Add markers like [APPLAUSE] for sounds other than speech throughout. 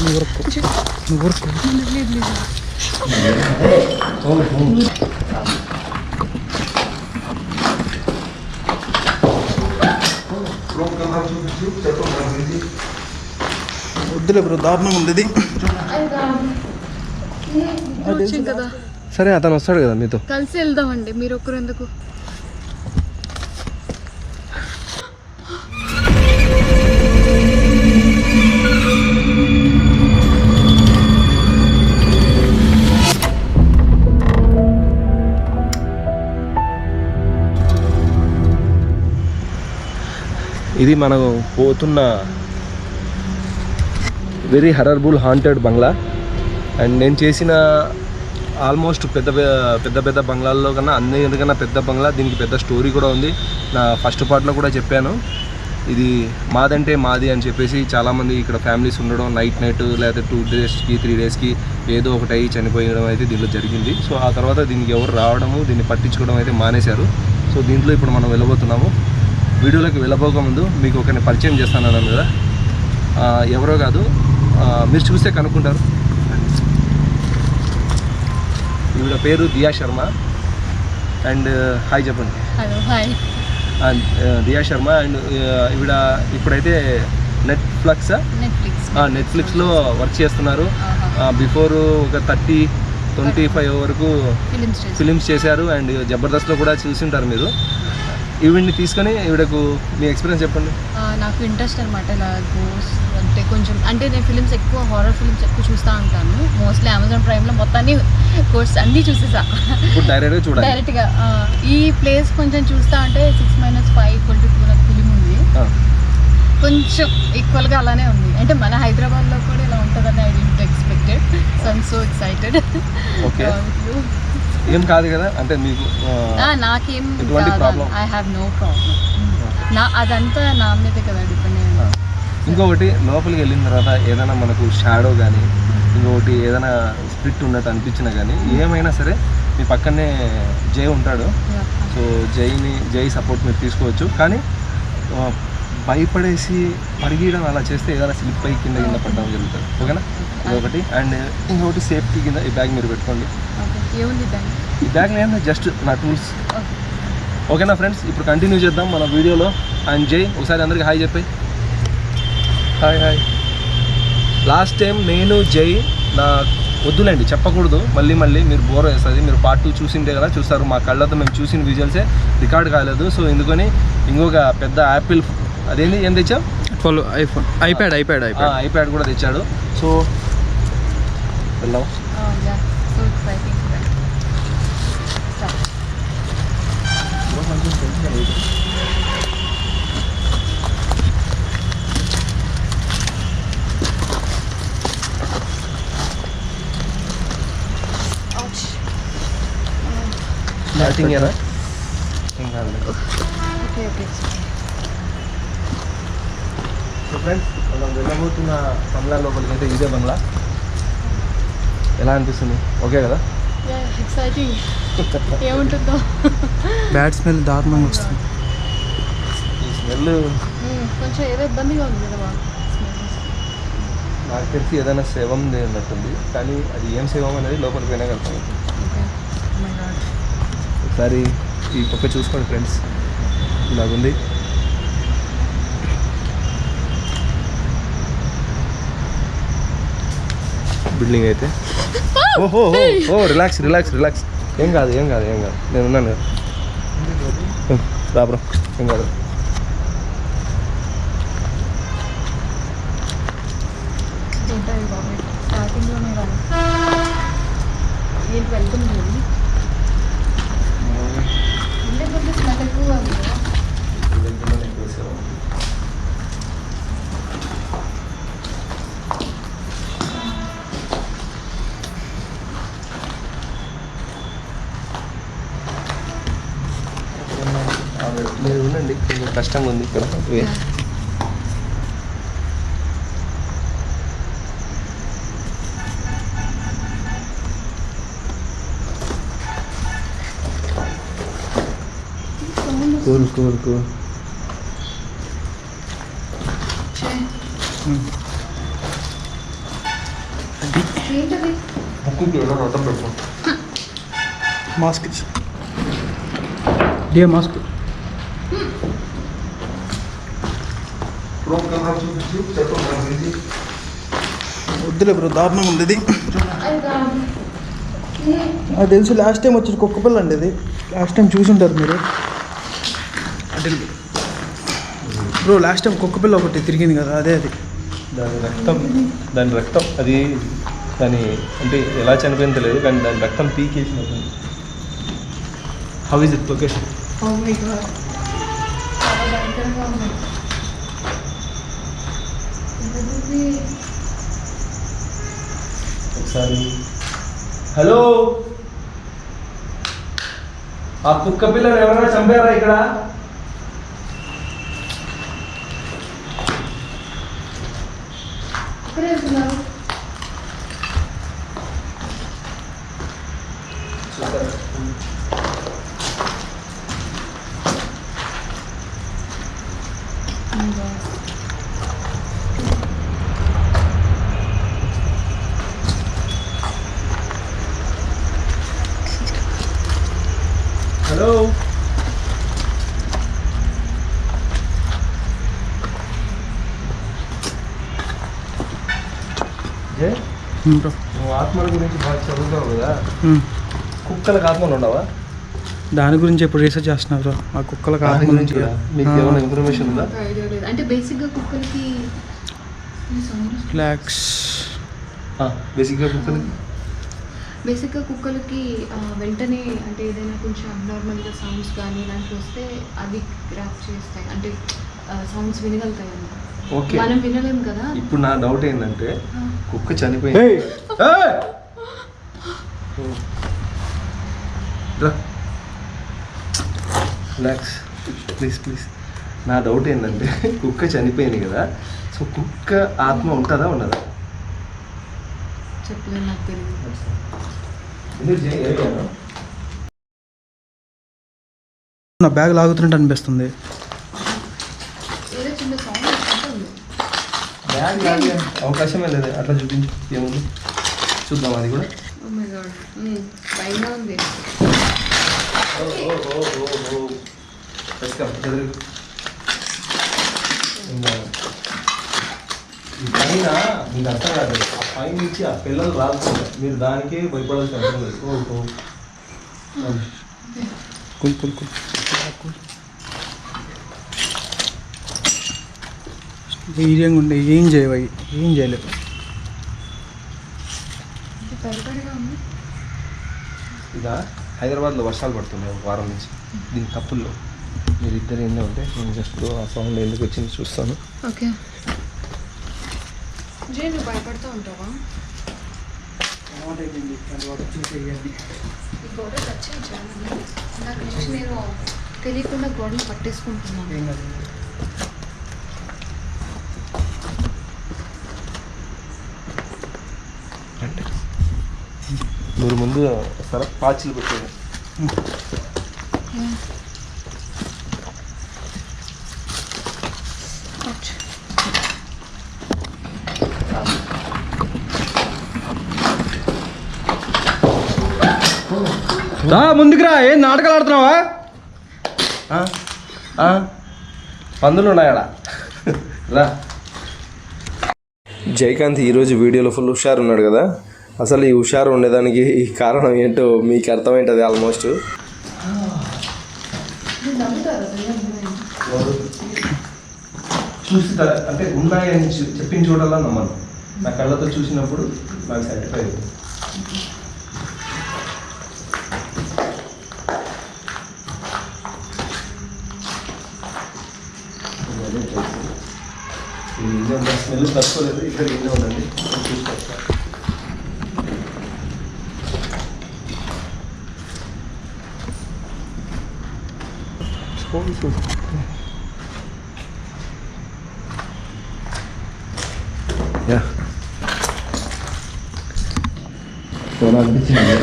నువ్వు నువ్వు లేదు లేదు వద్దులే బ్రో దారుణంగా ఉంది ఇది. సరే అతను వస్తాడు కదా మీతో. కలిసి వెళ్దామండి మీరు ఒక్కరు ఎందుకు? ఇది మనం పోతున్న వెరీ హరర్బుల్ హాంటెడ్ బంగ్లా. అండ్ నేను చేసిన ఆల్మోస్ట్ పెద్ద పెద్ద పెద్ద బంగ్లాల్లో కన్నా అన్నిటికన్నా పెద్ద బంగ్లా దీనికి పెద్ద స్టోరీ కూడా ఉంది. నా ఫస్ట్ పార్ట్లో కూడా చెప్పాను. ఇది మాదంటే మాది అని చెప్పేసి చాలామంది ఇక్కడ ఫ్యామిలీస్ ఉండడం నైట్ నైట్ లేకపోతే టూ డేస్కి త్రీ డేస్కి ఏదో ఒకటి అయ్యి చనిపోయడం అయితే దీనిలో జరిగింది. సో ఆ తర్వాత దీనికి ఎవరు రావడము దీన్ని పట్టించుకోవడం అయితే మానేశారు. సో దీంట్లో ఇప్పుడు మనం వెళ్ళబోతున్నాము. వీడియోలోకి వెళ్ళబోకముందు మీకు ఒకరిని పరిచయం చేస్తాను అన్నాను కదా ఎవరో కాదు. మీరు చూస్తే కనుక్కుంటారు. ఈవిడ పేరు దియా శర్మ. అండ్ హాయ్ చెప్పండి. Hello hi and Diya Sharma and ఈవిడ ఇప్పుడైతే నెట్ఫ్లక్స్ నెట్ఫ్లిక్స్ నెట్ఫ్లిక్స్లో వర్క్ చేస్తున్నారు. బిఫోర్ ఒక థర్టీ ట్వంటీ ఫైవ్ వరకు ఫిలిమ్స్ చేసి చేశారు. అండ్ జబర్దస్త్లో కూడా చూసింటారు మీరు. ఈవిడ్ని తీసుకొని ఈవిడకు మీ ఎక్స్పీరియన్స్ చెప్పండి. నాకు ఇంట్రెస్ట్ అనమాట ఇలా గోస్ అంటే కొంచెం అంటే నేను ఫిలిమ్స్ ఎక్కువ హారర్ ఫిలిమ్స్ ఎక్కువ చూస్తూ ఉంటాను. మోస్ట్లీ అమెజాన్ ప్రైమ్లో మొత్తాన్ని కోర్స్ అన్నీ చూసేసా. ఇప్పుడు డైరెక్ట్గా చూడాలి. డైరెక్ట్గా ఈ ప్లేస్ కొంచెం చూస్తా అంటే six minus five equal to two నాకు ఫిలిం ఉంది. కొంచెం ఈక్వల్గా అలానే ఉంది. అంటే మన హైదరాబాద్లో కూడా ఇలా ఉంటుందని I didn't expected so I'm so excited Okay. [LAUGHS] ఏం కాదు కదా? అంటే మీకు ఆ, నాకేం? ఐ హ్యావ్ నో ప్రాబ్లం నా అదంతా నా మీదే కదా డిపెండ్ అయ్యింది. ఇంకొకటి లోపలికి వెళ్ళిన తర్వాత ఏదైనా మనకు షాడో కానీ ఇంకొకటి ఏదైనా స్ప్రిట్ ఉన్నట్టు అనిపించినా కానీ ఏమైనా సరే మీ పక్కనే జై ఉంటాడు. సో జైని జై సపోర్ట్ మీరు తీసుకోవచ్చు. కానీ భయపడేసి పరిగెయడం అలా చేస్తే ఏదైనా స్లిప్ అయి కింద కింద పడడం జరుగుతుంది. ఓకేనా? ఇంకొకటి అండ్ ఇంకొకటి సేఫ్టీ కింద ఈ బ్యాగ్ మీరు పెట్టుకోండి. ఏముంది ఈ బ్యాగ్ నేను జస్ట్ నా టూల్స్ ఓకే ఓకేనా ఫ్రెండ్స్ ఇప్పుడు కంటిన్యూ చేద్దాం మన వీడియోలో. అండ్ జై ఒకసారి అందరికి హాయ్ చెప్పాయి. హాయ్ హాయ్ లాస్ట్ టైం నేను జై నా వద్దులేండి చెప్పకూడదు. మళ్ళీ మళ్ళీ మీరు బోర్ వేస్తుంది. మీరు పార్ట్ టూ చూసింటే కదా చూస్తారు. మా కళ్ళతో మేము చూసిన విజువల్సే రికార్డ్ కాలేదు. సో ఎందుకని ఇంకొక పెద్ద యాపిల్ అదేంటి ఏం తెచ్చాం twelve iPhone iPad iPad iPad iPad కూడా తెచ్చాడు. సో వెళ్దాం yeah so exciting okay so friends మనం వెళ్ళబోతున్న బంగ్లా లోపలికి అయితే ఇదే బంగ్లా. ఎలా అనిపిస్తుంది? ఓకే కదా? ఎక్సైటింగ్ ఏముంటుందో. బ్యాడ్ స్మెల్ దారుణంగా వస్తుంది. ఈ స్మెల్ Hmm, కొంచెం ఏదో ఇబ్బందిగా ఉంది కదా నాకు తెలిసి ఏదైనా శవం ఉన్నట్టుంది కానీ అది ఏం శవం అనేది లోపలికి పోయినా గాడ్ ఒకసారి ఈ పక్క చూసుకోండి ఫ్రెండ్స్. ఇలాగుంది. బిల్డింగ్ అయితే. ఓహో ఓ, రిలాక్స్ రిలాక్స్ రిలాక్స్. ఏం కాదు ఏం కాదు ఏం కాదు. నేను ఉన్నాను కదా. రాబ్రో ఏం కాదు. ఏంటి వెళ్తుంది వెళ్ళి వెళ్ళే కొద్ది స్మెల్ ఎక్కువ ఉంది కదా. మీరు ఉండండి కొంచెం కష్టంగా ఉంది ఇక్కడ వే. కూల్ కూల్ కూల్ ఏంటది మాస్క్ వద్దులే బ్రో దారుణంగా ఉంది ఇది. నాకు తెలుసు లాస్ట్ టైం వచ్చిన కుక్క పిల్ల అండి ఇది. లాస్ట్ టైం చూసి ఉంటారు మీరు. అంటే బ్రో లాస్ట్ టైం కుక్క పిల్ల ఒకటి తిరిగింది కదా అదే అది. దాని రక్తం దాని రక్తం అది దాని అంటే ఎలా చనిపోయిందో తెలియదు కానీ దాని రక్తం పీకేసినట్టు how is it location oh my god చాలా భయంకరంగా ఉంది ఎంతమంది ఒకసారి హలో ఆ కుక్క పిల్లని ఎవరైనా చంపారా ఇక్కడ ఇక్కడే వెళ్తున్నారు హలో జే బ్రో నువ్వు ఆత్మల గురించి బాగా చదువుతావు కదా? కుక్కలకు ఆత్మలు ఉండవా? దాని గురించి ఎప్పుడు రీసెర్చ్ చేస్తున్నారు బ్రో? ఆ కుక్కలకు దాని ఆత్మ గురించి కూడా మీకు ఏమైనా ఇన్ఫర్మేషన్ ఉందా? అంటే బేసిక్గా కుక్కలకి రిలాక్స్ బేసిక్గా కుక్కలకి? బేసిక్గా కుక్కలకి వెంటనే అంటే ఏదైనా కొంచెం అబ్నార్మల్గా సౌండ్స్ కానీ ఇలాంటివి వస్తే అది గ్రాప్ చేస్తాయి. అంటే సౌండ్స్ వినగలుగుతాయి అన్నమాట. ఓకే. మనం వినలేం కదా? ఇప్పుడు నా డౌట్ ఏంటంటే కుక్క చనిపోయింది. రిలాక్స్ ప్లీజ్ ప్లీజ్ నా డౌట్ ఏంటంటే కుక్క చనిపోయింది కదా సో కుక్క ఆత్మ ఉంటుందా ఉండదా? నాకు తెలియదు? నా బ్యాగ్ లాగుతున్నట్టు అనిపిస్తుంది ఏదో చిన్న సౌండ్ వస్తుంటుంది బ్యాగ్ లాగే అవకాశమే లేదు అట్లా చూపించు ఏముంది చూద్దాం అది కూడా పైన ఈ పైన మీకు అర్థం కాదు ఆ పైన నుంచి ఆ పిల్లలు రాకుండా మీరు దానికే భయపడాల్సిన అవసరం లేదు ఓ ఓ కుల్ కుల్ కుల్ ధైర్యంగా ఉండే ఏం చేయవు ఏం చేయలేవు. ఇది హైదరాబాద్లో వర్షాలు పడుతున్నాయి ఒక వారం నుంచి. దీని కప్పుల్లో. మీరు ఇద్దరు ఎన్నో ఉంటే నేను జస్ట్ ఆ సౌండ్ ఎందుకు వచ్చింది చూస్తాను. ఓకే. జే నువ్వు భయపడుతూ ఉంటావా? ఈ గోడ టచ్ చేయించాను నాకు నుంచి నేను తెలియకుండా గోడలు పట్టేసుకుంటున్నాను. మీరు ముందు సరే పాచిలు పెట్టారు రా ముందుకు రా ఏం నాటకాలు ఆడుతున్నావా? పందులు ఉన్నాయా రా? జయకాంత్ ఈరోజు వీడియోలో ఫుల్ హుషారు ఉన్నాడు కదా? అసలు ఈ హుషారు ఉండేదానికి ఈ కారణం ఏంటో మీకు అర్థమైంటుంది ఆల్మోస్ట్ చూసి అంటే ఉన్నాయని చూ- చెప్పిన చూడాలా నమ్మను. నా కళ్ళతో చూసినప్పుడు నాకు సాటిస్ఫై స్మెల్ తక్కువ లేదు స్మెల్ తక్కువలేదు ఇక్కడ ఇంజన్ చూసుకోవచ్చు యా చాలా అనిపించింది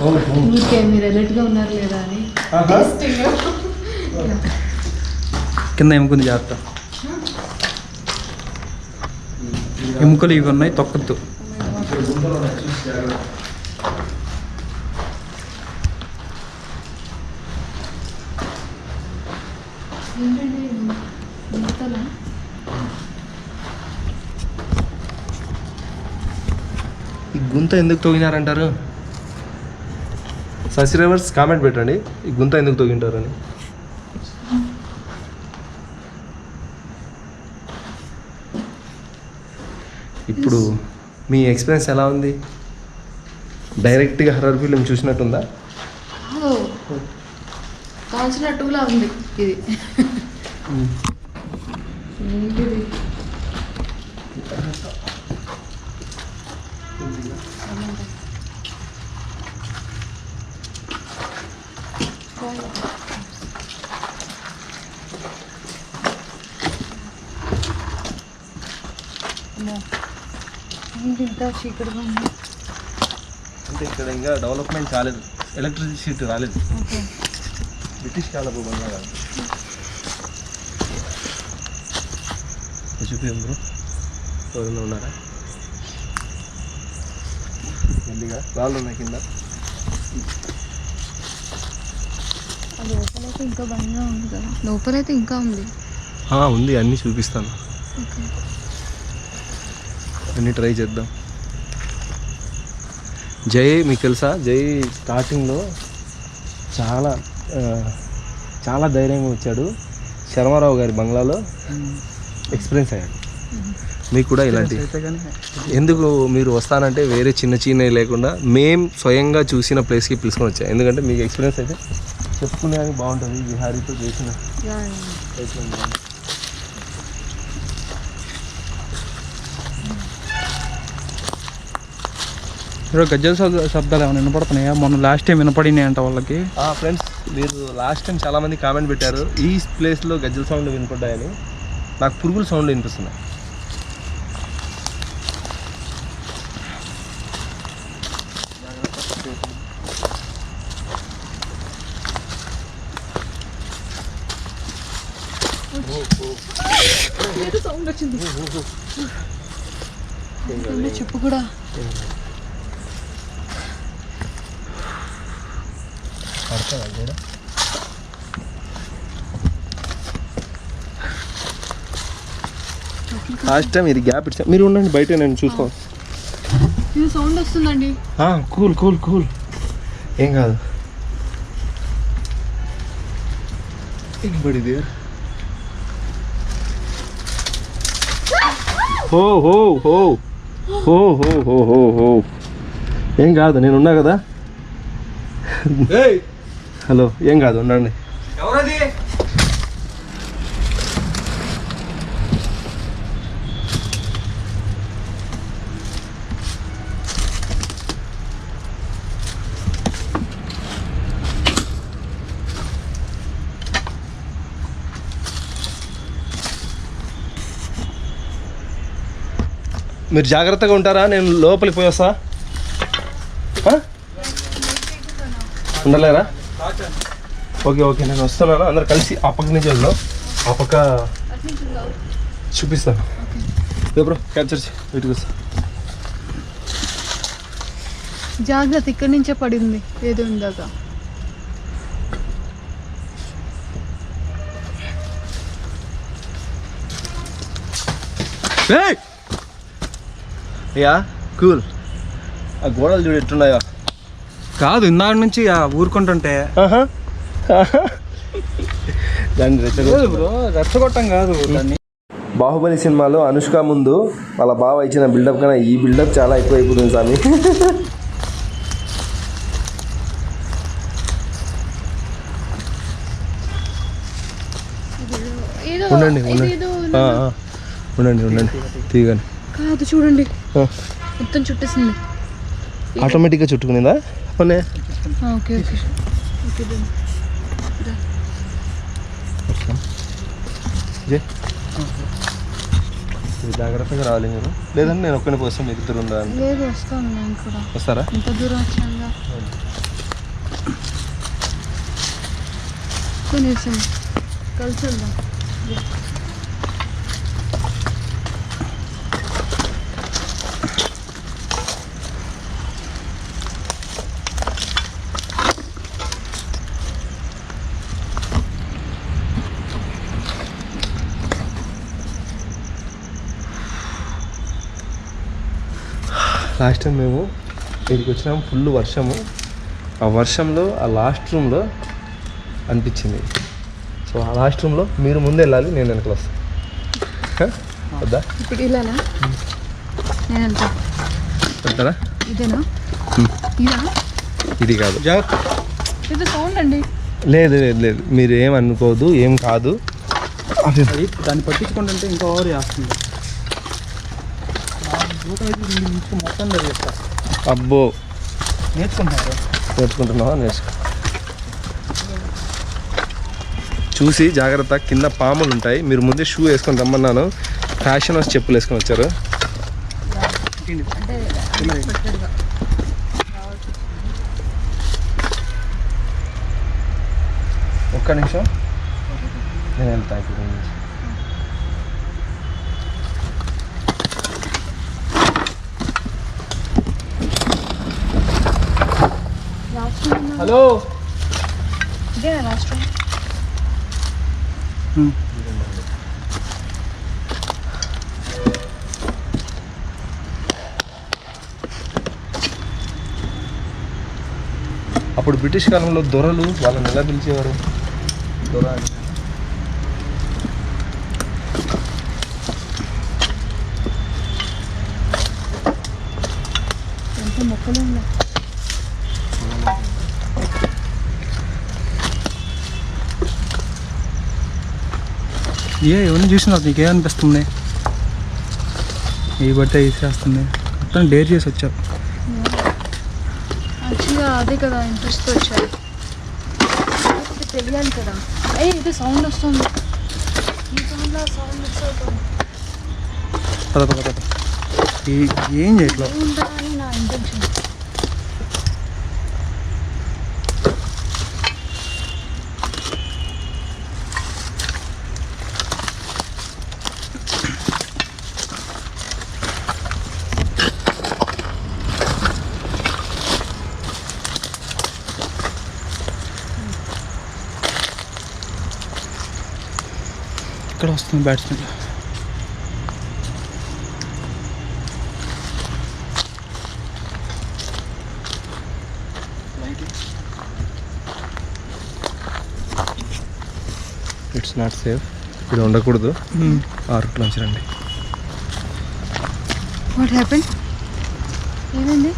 ఓ, ఓ. ఊరికే మీరు ఎలర్ట్గా ఉన్నారు లేదా అని? ఆహా. కింద ఎముకుంది జాగ్రత్త. ఎముకలు ఇవి ఉన్నాయి తొక్కద్దు. గుంత ఎందుకు తొగినారంటారు? సబ్స్క్రైబర్స్ కామెంట్ పెట్టండి. ఈ గుంత ఎందుకు తొగింటారని ఇప్పుడు మీ ఎక్స్పీరియన్స్ ఎలా ఉంది? డైరెక్ట్గా హర్రర్ ఫిల్మ్ చూసినట్టుందా? కాదు కాల్చినట్టుగా ఉంది ఇది ఏంటిది అమ్మో. ఏంటి ఇంత చీకటిగా ఉంది. అంటే ఇక్కడ ఇంకా డెవలప్మెంట్ కాలేదు. ఎలక్ట్రిసిటీ రాలేదు. బ్రిటిష్ కాలపు బంగ్లా కాదు. చూపియం బ్రో ఎవరైనా ఉన్నారా? మెల్లిగా రాళ్ళు ఉన్నాయి కింద. లోపలైతే ఇంకా భయంగా ఉంది కదా. లోపలైతే ఇంకా ఉంది. ఉంది అన్నీ చూపిస్తాను. అన్నీ ట్రై చేద్దాం. జై మీకు తెలుసా? జై స్టార్టింగ్లో చాలా చాలా ధైర్యంగా వచ్చాడు. శర్మారావు గారి బంగ్లాలో ఎక్స్పీరియన్స్ అయ్యాడు. మీకు కూడా ఇలాంటి ఎందుకు మీరు వస్తానంటే వేరే చిన్న చిన్న లేకుండా మేం స్వయంగా చూసిన ప్లేస్కి పిలుచుకొని వచ్చాం? ఎందుకంటే మీకు ఎక్స్పీరియన్స్ అయితే చెప్పుకునేది బాగుంటుంది. విహారీతో చేసిన ఇప్పుడు గజ్జల శబ్ద- శబ్దాలు ఏమైనా వినపడుతున్నాయా? మొన్న లాస్ట్ టైం వినపడినాయి అంట వాళ్ళకి ఫ్రెండ్స్ మీరు లాస్ట్ టైం చాలామంది కామెంట్ పెట్టారు. ఈ ప్లేస్లో గజ్జల సౌండ్ వినపడ్డాయని. నాకు పురుగుల సౌండ్ వినిపిస్తున్నాయి. సౌండ్ వచ్చింది. ఏంటండి చెప్పు కూడా. పడుతుంది చూడు లాస్ట్ టైం ఇది గ్యాప్ ఇచ్చా. మీరు ఉండండి బయట నేను చూసుకో. సౌండ్ వస్తుందండి. Cool cool cool. ఏం కాదు. బడి హో హో హో. హో హో హో హో ఏం కాదు నేనున్నా కదా? హలో ఏం కాదు ఉండండి. ఎవరది? మీరు జాగ్రత్తగా ఉంటారా? నేను లోపలికి పోయి వస్తా. ఆ? ఉండలేరా? ఓకే ఓకే నేను వస్తున్నాను అందరు కలిసి ఆ పక్క నుంచి వెళ్దాం. ఆ పక్క చూపిస్తాను. బ్రో క్యాప్చర్ వీటికి వస్తా. జాగ్రత్త ఇక్కడి నుంచే పడింది. ఏదో ఇందాక యా కూల్. ఆ గోడలు చూడు ఎట్టున్నాయో కాదు ఇందాక నుంచి ఆ ఊరుకుంటుంటే ఆహా. దాన్ని రెచ్చగొట్టు. బ్రో రెచ్చగొట్టం కాదు దాన్ని. బాహుబలి సినిమాలో అనుష్క ముందు వాళ్ళ బావ ఇచ్చిన బిల్డప్ కన్నా ఈ బిల్డప్ చాలా ఎక్కువ అయిపోతుంది స్వామి. ఏదో ఉండండి ఉండండి. ఉండండి ఉండండి. తీయగాని. కాదు చూడండి. మొత్తం చుట్టేసింది. ఆటోమేటిక్గా చుట్టుకునిందా? Okay okay. జే జాగ్రత్తగా రావాలి మీరు. లేదంటే నేను ఒక్కని కోసం మీరు ఇద్దరు. లేదు వస్తాను నేను కూడా. వస్తారా? ఇంత దూరం వచ్చానుగా. కొనేసాం కలిసి వెళ్దాం లాస్ట్ టైం మేము ఇక్కడికి వచ్చినాము ఫుల్ వర్షము. ఆ వర్షంలో ఆ లాస్ట్ రూమ్లో అనిపించింది. సో ఆ లాస్ట్ రూమ్లో మీరు ముందు వెళ్ళాలి నేను వెనకలు వస్తాను హ? వద్దా? ఇప్పుడు ఇలానా? నేను వెళ్తా వెళ్తారా ఇదేనా? హ్మ్. ఇదా? ఇది కాదు. జాగ్రత్త ఇది సౌండ్ అండి. లేదు లేదు లేదు. మీరు ఏం అనుకోవద్దు ఏం కాదు. అది దాన్ని పట్టించుకుంటుంటే ఇంకా ఓవర్ చేస్తుంది నా జీవితం అయితే దీని నుంచి మొత్తం అబ్బో నేర్చుకుంటున్నావా? నేర్చుకో. చూసి జాగ్రత్త కింద పాములు ఉంటాయి మీరు ముందే షూ వేసుకొని రమ్మన్నాను. ఫ్యాషన్ వచ్చి చెప్పులు వేసుకొని వచ్చారు. ఒక్క నిమిషం. నేను వెళ్తా ఇప్పుడు లాస్ట్ హలో. ఇదేనా లాస్ట్ రూమ్ అప్పుడు బ్రిటిష్ కాలంలో దొరలు వాళ్ళని ఎలా పిలిచేవారు? దొర అని. ఎంత మొక్కలు ఉన్నాయి? ఏ ఎవరిని చూసినారు నీకేమనిపిస్తుంది ఈ బట్టే ఇసేస్తుంది మొత్తం డేర్ చేసి వచ్చావు యాక్చువల్గా అదే కదా ఇంట్రెస్ట్ వచ్చాయి కాకపోతే తెలియాలి కదా. ఏ ఇది సౌండ్ వస్తుంది. ఈ సౌండ్లో సౌండ్ మిక్స్ అవుతుంది. పద పద పద. ఏం చేయట్లేదు నా ఇంటెన్షన్ వస్తుంది బ్యాట్స్మెన్ ఇట్స్ నాట్ సేఫ్ ఇది ఉండకూడదు. ఆ రూట్లోంచి రండి. వాట్ హ్యాపెన్ ఏమైంది?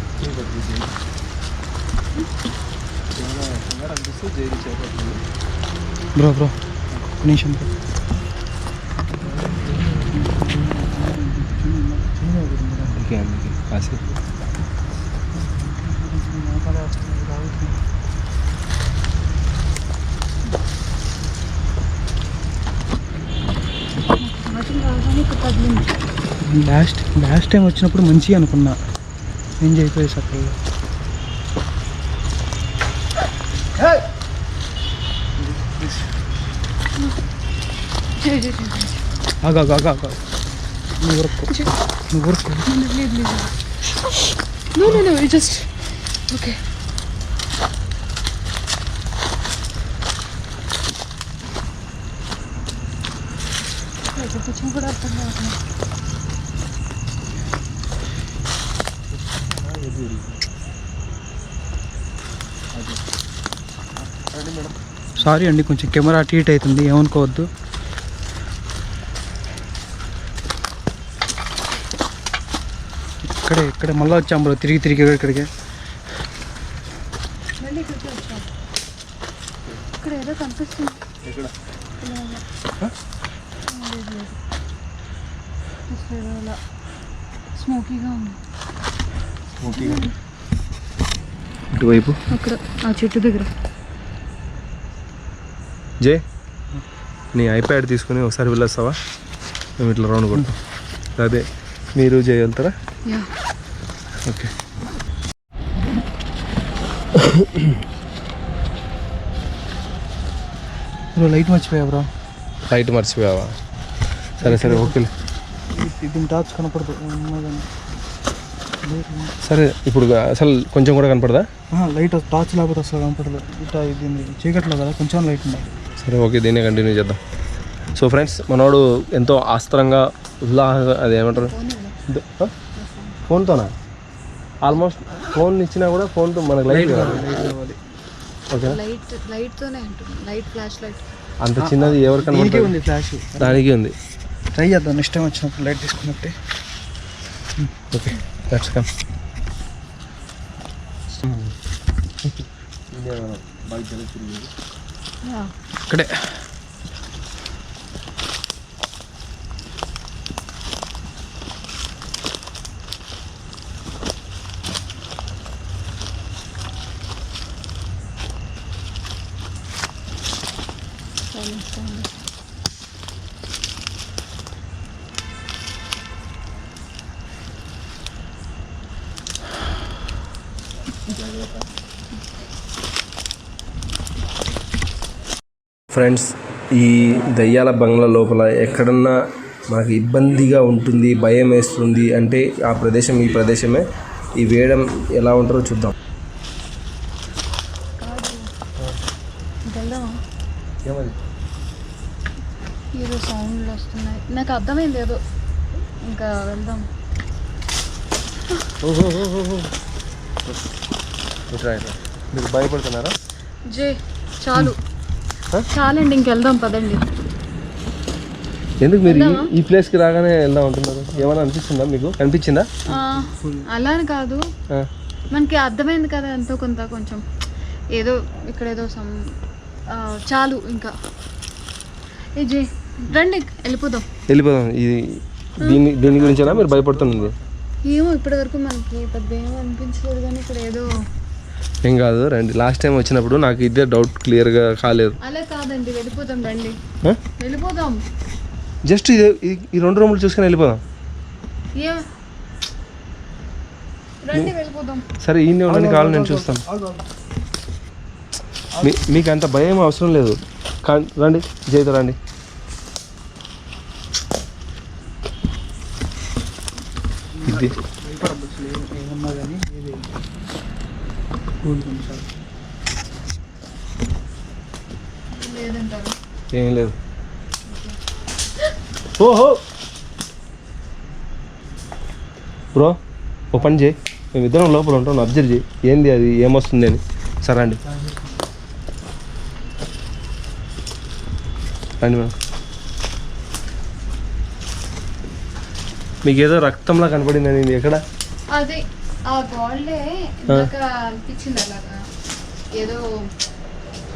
బ్రో బ్రో నిమిషం బ్రో అందుకే అందుకే కాసేపు స్టార్టింగ్ రాగానే ఇక్కడ తగిలింది లాస్ట్ లాస్ట్ టైం వచ్చినప్పుడు మంచిగా అనుకున్నా. ఎంజాయ్ అయిపోయి సక్కగా చేయి, చేయి, చేయి, చేయి. ఆగా ఆగా ఆగా. నువ్వు ఊరుకో నువ్వు ఊరుకో కొంచెం కూడా అర్థం కావట్లేదు సారీ అండి కొంచెం కెమెరా అటు ఇటు అవుతుంది ఏమనుకోవద్దు. ఇక్కడే మళ్ళీ వచ్చాం బ్రో తిరిగి తిరిగి ఇక్కడికి ఇక్కడ ఏదో కనిపిస్తుంది. ఉంది. స్మోకీగా ఇటువైపు? అక్కడ ఆ చెట్టు దగ్గర. జే నీ ఐప్యాడ్ తీసుకుని ఒకసారి వెళ్ళొస్తావా? మేము ఇట్లా రౌండ్ కొడతాం. అదే మీరు జే వెళ్తారా? యా. ఓకే. బ్రో లైట్ మర్చిపోయా బ్రో? లైట్ మర్చిపోయావా? సరే సరే ఓకే. దీని టార్చ్ కనపడదు. సరే ఇప్పుడు అసలు కొంచెం కూడా కనపడదా? లైట్ టార్చ్ లేకపోతే అసలు కనపడదు. ఇట్లా దీన్ని చీకట్లో కదా కొంచెం లైట్ ఉండాలి. సరే ఓకే దీన్నే కంటిన్యూ చేద్దాం. సో ఫ్రెండ్స్ మనోడు ఎంతో ఆస్త్రంగా ఉల్లాహ అది ఏమంటారు? ఫోన్తోనా? ఆల్మోస్ట్ ఫోన్ ఇచ్చినా కూడా ఫోన్తో మనకు లైట్ ఓకేనా? లైట్ లైట్తోనే అంటున్నాను లైట్ ఫ్లాష్ లైట్. అంత చిన్నది ఎవరు దీనికే కనబడుతుంది ఉంది ఫ్లాష్. దానికి ఉంది. ట్రై చేద్దాం నెక్స్ట్ టైం వచ్చినప్పుడు లైట్ తీసుకున్నట్టే ఓకే లెట్స్ కమ్ ఇక్కడే. ఫ్రెండ్స్ ఈ దయ్యాల బంగ్లా లోపల ఎక్కడన్నా మనకి ఇబ్బందిగా ఉంటుంది భయం వేస్తుంది అంటే ఆ ప్రదేశం ఈ ప్రదేశమే. ఈ వేయడం ఎలా ఉంటారో చూద్దాం. ఏదో సౌండ్లు వస్తున్నాయి. నాకు అర్థమైంది ఏదో ఇంకా వెళ్దాం. మీరు భయపడుతున్నారా? జే చాలు? చాలండి ఇంకెళ్దాం పదండి. ఎందుకు మీరు ఈ-? ఈ ప్లేస్కి రాగానే వెళ్దాం అంటున్నారు? ఏమైనా అనిపిస్తుందా మీకు? కనిపించిందా? ఆ, అలా అని కాదు. మనకి అర్థమైంది కదా ఎంతో కొంత కొంచెం. ఏదో ఇక్కడ ఏదో సమ్ చాలు ఇంకా. ఏ జే రండి వెళ్ళిపోదాం. వెళ్ళిపోదాం. ఇది దీని దీని గురించేనా? మీరు భయపడుతున్నది? ఏమో ఇప్పటి వరకు మనకి పెద్ద ఏమో అనిపించలేదు కానీ ఇక్కడ ఏదో ఏం కాదు రండి. లాస్ట్ టైం వచ్చినప్పుడు నాకు ఇదే డౌట్ క్లియర్గా కాలేదు. అలా కాదండి వెళ్ళిపోదాం రండి? వెళ్ళిపోదాం. జస్ట్ ఇది ఈ- రెండు రూములు చూసుకొని వెళ్ళిపోదాం. ఏ? రండి వెళ్ళిపోదాం. సరే ఈ ఉండండి కావాలి నేను చూస్తాను. మీ మీకు అంత భయం అవసరం లేదు. కా- రండి జైతో రండి. ఇది భయపడవచ్చు ఏమన్నా కానీ ఇది కూల్ కొంచెం లేదంటారు ఏం లేదు. ఓహో. బ్రో ఓ పని చేయి. మేము ఇద్దరం లోపల ఉంటాం అబ్జర్వ్ చేయి. ఏంది అది ఏమొస్తుంది అని. సరే రండి రండి మేడం. మీకు ఏదో రక్తంలా కనపడిందని ఇది ఎక్కడ? అదే. ఆ గోల్డే ఇందాక అనిపించింది అలాగా. ఏదో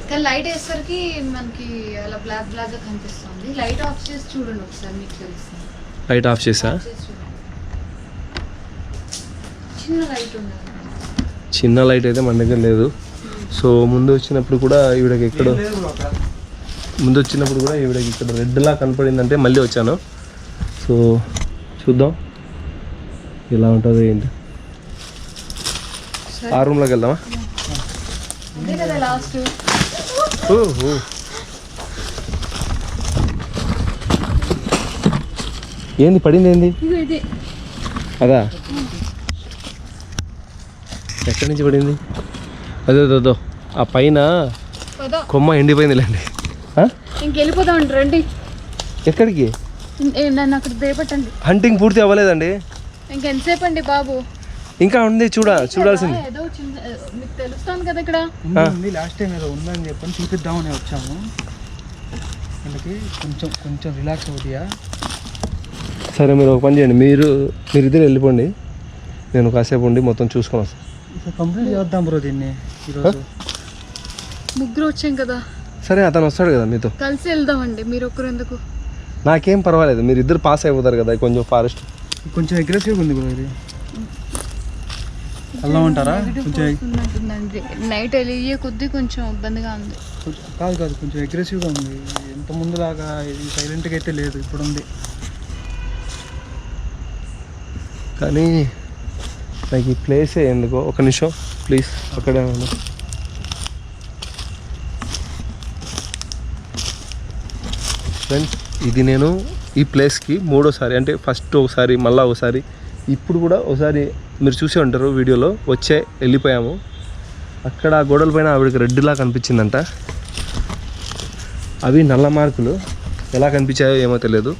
కానీ లైట్ వేసరికి మనకి అలా బ్లాక్ బ్లాక్గా కనిపిస్తుంది. లైట్ ఆఫ్ చేసి చూడండి ఒకసారి మీకు తెలుస్తుంది లైట్ ఆఫ్ చేసా? చిన్న లైట్ చిన్న లైట్ అయితే మన దగ్గర లేదు. సో ముందు వచ్చినప్పుడు కూడా ఈవిడకి ఎక్కడో. ముందు వచ్చినప్పుడు కూడా ఈవిడకి ఇక్కడ రెడ్లా కనపడిందంటే మళ్ళీ వచ్చాను. సో చూద్దాం. ఎలా ఉంటుందో ఏంటి. ఆ రూమ్లోకి వెళ్దామా? ఓహో. ఏంది పడింది ఏంది అదా? ఎక్కడి నుంచి పడింది? అదే అదో, ఆ పైన కొమ్మ ఎండిపోయిందిలేండి. ఆ? ఇంకెళ్ళిపోదాం రండి. ఎక్కడికి? నన్ను అక్కడ దేపట్టండి హంటింగ్ పూర్తి అవ్వలేదండి. ఇంకెంతసేపు అండి బాబు? ఇంకా ఉంది చూడ చూడాల్సింది. కదా, ఏదో చిన్న మీకు తెలుస్తాను కదా ఇక్కడ? ఉంది, ఉంది. లాస్ట్ టైం ఏదో ఉందని చెప్పని చూపిద్దామని వచ్చాము. వాళ్ళకి కొంచెం కొంచెం రిలాక్స్ అవుతాయా? సరే మీరు ఒక పని చేయండి. మీరు మీరిద్దరు వెళ్ళిపోండి. నేను కాసేపు ఉండి మొత్తం చూసుకొని వస్తాను కంప్లీట్ చేద్దాం బ్రో దీన్ని ఈరోజు. ముగ్గురు వచ్చాం కదా. సరే అతను వస్తాడు కదా మీతో. కలిసి వెళ్దామండి మీరు ఒక్కరు ఎందుకు? నాకేం పర్వాలేదు. మీరు ఇద్దరు పాస్ అయిపోతారు కదా కొంచెం ఫారెస్ట్ కొంచెం అగ్రెసివ్గా ఉంది బ్రో ఇది. అలా ఉంటారా? కొంచెం ఉన్నట్టుందండి నైట్ వెళ్ళే కొద్దీ కొంచెం ఇబ్బందిగా ఉంది. కాదు కాదు కొంచెం అగ్రెసివ్గా ఉంది. ఎంత ముందులాగా ఇది సైలెంట్గా అయితే లేదు ఇప్పుడు ఉంది కానీ నాకు ఈ ప్లేసే ఎందుకో ఒక నిమిషం ప్లీజ్ అక్కడే ఉండు. ఫ్రెండ్స్ ఇది నేను ఈ ప్లేస్కి మూడోసారి అంటే ఫస్ట్ ఒకసారి మళ్ళీ ఒకసారి ఇప్పుడు కూడా ఒకసారి మీరు చూసే ఉంటారు వీడియోలో. వచ్చే వెళ్ళిపోయాము. అక్కడ ఆ గోడల పైన ఆవిడకి రెడ్డిలా కనిపించిందంట. అవి నల్ల మార్కులు. ఎలా కనిపించాయో ఏమో తెలియదు.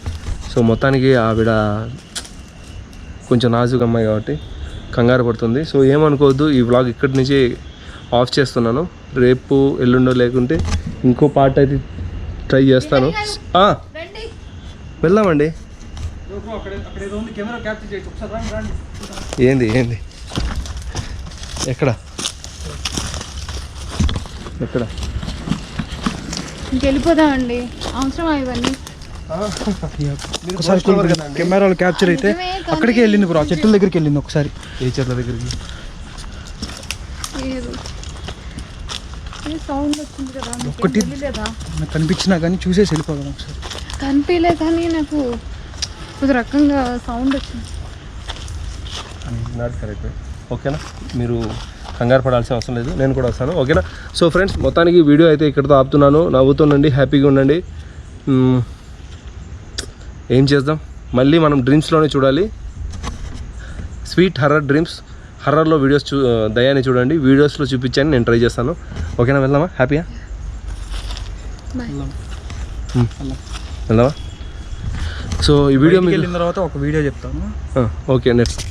సో మొత్తానికి ఆవిడ కొంచెం నాజుక్ అమ్మాయి కాబట్టి కంగారు పడుతుంది. సో ఏమనుకోవద్దు ఈ వ్లాగ్ ఇక్కడి నుంచి ఆఫ్ చేస్తున్నాను. రేపు ఎల్లుండో లేకుంటే ఇంకో పార్ట్ అయితే ట్రై చేస్తాను. వెళ్దామండి. అక్కడ అక్కడ ఏదో ఉంది. కెమెరా క్యాప్చర్ ఏంది ఏంది? ఎక్కడ? ఎక్కడ? ఇంకెళ్ళిపోదామండి. అవసరం ఇవన్నీ? ఒకసారి కెమెరాలో క్యాప్చర్ అయితే అక్కడికి వెళ్ళింది బ్రో ఆ చెట్ల దగ్గరికి వెళ్ళింది ఒకసారి. ఏ చెట్ల దగ్గరికి? ఏదో. ఏ సౌండ్ వచ్చింది కదా మీకేం ఒక్కటి- తెలియలేదా నాకు కనిపించినా కానీ చూసేసి వెళ్ళిపోదాం ఒకసారి. కనిపించలే కానీ నాకు ఒక రకంగా సౌండ్ వచ్చింది. నాట్ కరెక్ట్ ఓకేనా మీరు కంగారు పడాల్సిన అవసరం లేదు. నేను కూడా వస్తాను. ఓకేనా సో ఫ్రెండ్స్ మొత్తానికి వీడియో అయితే ఇక్కడితో ఆపుతున్నాను. నవ్వుతుండండి హ్యాపీగా ఉండండి. మ్మ్. ఏం చేద్దాం? మళ్ళీ మనం డ్రీమ్స్లోనే చూడాలి. స్వీట్ హర్రర్ డ్రీమ్స్ హర్రర్లో వీడియోస్ చూ దయాన్ని చూడండి. వీడియోస్లో చూపించాను నేను ట్రై చేస్తాను. ఓకేనా వెళ్దామా? హ్యాపీయా బాయ్ వెళ్దామా? సో ఈ వీడియో మీకు వెళ్ళిన తర్వాత ఒక వీడియో చెప్తాను. Okay next